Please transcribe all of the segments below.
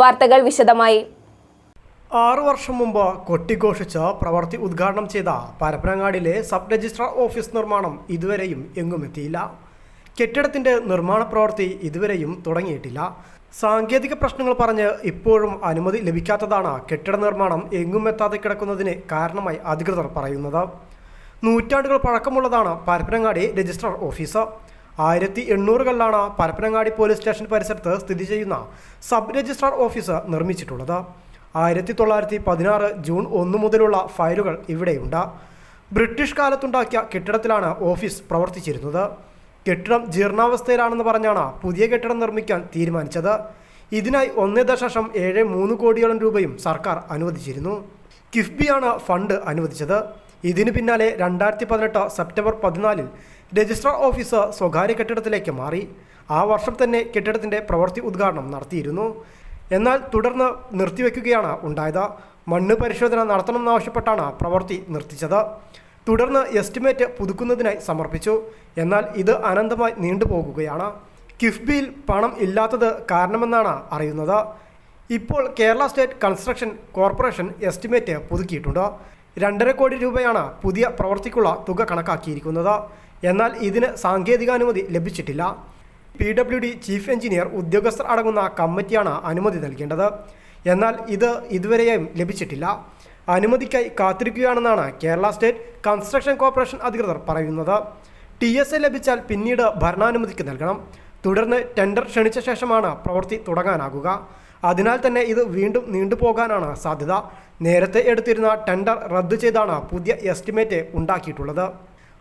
വാർത്തകൾ വിശദമായി. ആറു വർഷം മുമ്പ് കൊട്ടിഘോഷിച്ച് പ്രവൃത്തി ഉദ്ഘാടനം ചെയ്ത പരപ്പനങ്ങാടിലെ സബ് രജിസ്ട്രാർ ഓഫീസ് നിർമ്മാണം ഇതുവരെയും എങ്ങുമെത്തിയില്ല കെട്ടിടത്തിന്റെ നിർമ്മാണ പ്രവൃത്തി ഇതുവരെയും തുടങ്ങിയിട്ടില്ല. സാങ്കേതിക പ്രശ്നങ്ങൾ പറഞ്ഞ് ഇപ്പോഴും അനുമതി ലഭിക്കാത്തതാണ് കെട്ടിട നിർമ്മാണം എങ്ങും എത്താതെ കിടക്കുന്നതിന് കാരണമായി അധികൃതർ പറയുന്നത്. നൂറ്റാണ്ടുകൾ പഴക്കമുള്ളതാണ് പരപ്പനങ്ങാടി രജിസ്ട്രാർ ഓഫീസ്. ആയിരത്തി എണ്ണൂറുകളിലാണ് പരപ്പനങ്ങാടി പോലീസ് സ്റ്റേഷൻ പരിസരത്ത് സ്ഥിതി ചെയ്യുന്ന സബ് രജിസ്ട്രാർ ഓഫീസ് നിർമ്മിച്ചിട്ടുള്ളത്. ആയിരത്തി തൊള്ളായിരത്തി പതിനാറ് ജൂൺ ഒന്ന് മുതലുള്ള ഫയലുകൾ ഇവിടെയുണ്ട്. ബ്രിട്ടീഷ് കാലത്തുണ്ടാക്കിയ കെട്ടിടത്തിലാണ് ഓഫീസ് പ്രവർത്തിച്ചിരുന്നത്. കെട്ടിടം ജീർണാവസ്ഥയിലാണെന്ന് പറഞ്ഞാണ് പുതിയ കെട്ടിടം നിർമ്മിക്കാൻ തീരുമാനിച്ചത്. ഇതിനായി ഒന്ന് ദശാംശം ഏഴ് മൂന്ന് കോടിയോളം രൂപയും സർക്കാർ അനുവദിച്ചിരുന്നു. കിഫ്ബിയാണ് ഫണ്ട് അനുവദിച്ചത്. ഇതിനു പിന്നാലെ രണ്ടായിരത്തി പതിനെട്ട് സെപ്റ്റംബർ പതിനാലിൽ രജിസ്ട്രാർ ഓഫീസർ സ്വകാര്യ കെട്ടിടത്തിലേക്ക് മാറി. ആ വർഷം തന്നെ കെട്ടിടത്തിന്റെ പ്രവൃത്തി ഉദ്ഘാടനം നടത്തിയിരുന്നു. എന്നാൽ തുടർന്ന് നിർത്തിവെക്കുകയാണ് ഉണ്ടായത്. മണ്ണ് പരിശോധന നടത്തണമെന്നാവശ്യപ്പെട്ടാണ് പ്രവൃത്തി നിർത്തിച്ചത്. തുടർന്ന് എസ്റ്റിമേറ്റ് പുതുക്കുന്നതിനായി സമർപ്പിച്ചു. എന്നാൽ ഇത് അനന്തമായി നീണ്ടുപോകുകയാണ്. കിഫ്ബിയിൽ പണം ഇല്ലാത്തത് കാരണമെന്നാണ് അറിയുന്നത്. ഇപ്പോൾ Kerala state construction corporation estimate പുതുക്കിയിട്ടുണ്ട്. രണ്ടര കോടി രൂപയാണ് പുതിയ പ്രവൃത്തിക്കുള്ള തുക കണക്കാക്കിയിരിക്കുന്നത്. എന്നാൽ ഇതിന് സാങ്കേതികാനുമതി ലഭിച്ചിട്ടില്ല. P W D chief engineer ഉദ്യോഗസ്ഥർ അടങ്ങുന്ന കമ്മിറ്റിയാണ് അനുമതി നൽകേണ്ടത്. എന്നാൽ ഇത് ഇതുവരെയും ലഭിച്ചിട്ടില്ല. അനുമതിക്കായി കാത്തിരിക്കുകയാണെന്നാണ് കേരള സ്റ്റേറ്റ് കൺസ്ട്രക്ഷൻ കോർപ്പറേഷൻ അധികൃതർ പറയുന്നത്. ടി എസ് എ ലഭിച്ചാൽ പിന്നീട് ഭരണാനുമതിക്ക് നൽകണം. തുടർന്ന് ടെൻഡർ ക്ഷണിച്ച ശേഷമാണ് പ്രവൃത്തി തുടങ്ങാനാകുക. അതിനാൽ തന്നെ ഇത് വീണ്ടും നീണ്ടുപോകാനാണ് സാധ്യത. നേരത്തെ എടുത്തിരുന്ന ടെൻഡർ റദ്ദു ചെയ്താണ് പുതിയ എസ്റ്റിമേറ്റ് ഉണ്ടാക്കിയിട്ടുള്ളത്.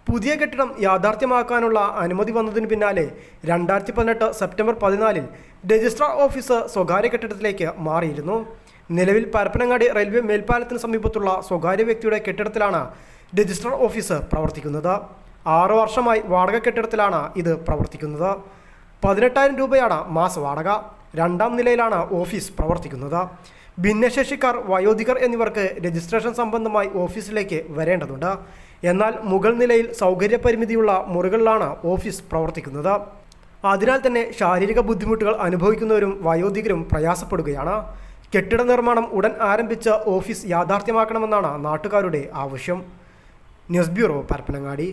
പുതിയ കെട്ടിടം യാഥാർത്ഥ്യമാക്കാനുള്ള അനുമതി വന്നതിന് പിന്നാലെ രണ്ടായിരത്തി പതിനെട്ട് സെപ്റ്റംബർ പതിനാലിൽ രജിസ്ട്രാർ ഓഫീസ് സ്വകാര്യ കെട്ടിടത്തിലേക്ക് മാറിയിരുന്നു. നിലവിൽ പരപ്പനങ്ങാടി റെയിൽവേ മേൽപ്പാലത്തിന് സമീപത്തുള്ള സ്വകാര്യ വ്യക്തിയുടെ കെട്ടിടത്തിലാണ് രജിസ്ട്രാർ ഓഫീസ് പ്രവർത്തിക്കുന്നത്. ആറു വർഷമായി വാടക കെട്ടിടത്തിലാണ് ഇത് പ്രവർത്തിക്കുന്നത്. പതിനെട്ടായിരം രൂപയാണ് മാസ വാടക. രണ്ടാം നിലയിലാണ് ഓഫീസ് പ്രവർത്തിക്കുന്നത്. ഭിന്നശേഷിക്കാർ വയോധികർ എന്നിവർക്ക് രജിസ്ട്രേഷൻ സംബന്ധമായി ഓഫീസിലേക്ക് വരേണ്ടതുണ്ട്. എന്നാൽ മുകൾ നിലയിൽ സൗകര്യപരിമിതിയുള്ള മുറികളിലാണ് ഓഫീസ് പ്രവർത്തിക്കുന്നത്. അതിനാൽ തന്നെ ശാരീരിക ബുദ്ധിമുട്ടുകൾ അനുഭവിക്കുന്നവരും വയോധികരും പ്രയാസപ്പെടുകയാണ്. കെട്ടിട നിർമ്മാണം ഉടൻ ആരംഭിച്ച ഓഫീസ് യാഥാർത്ഥ്യമാക്കണമെന്നാണ് നാട്ടുകാരുടെ ആവശ്യം. News bureau Parappanangadi.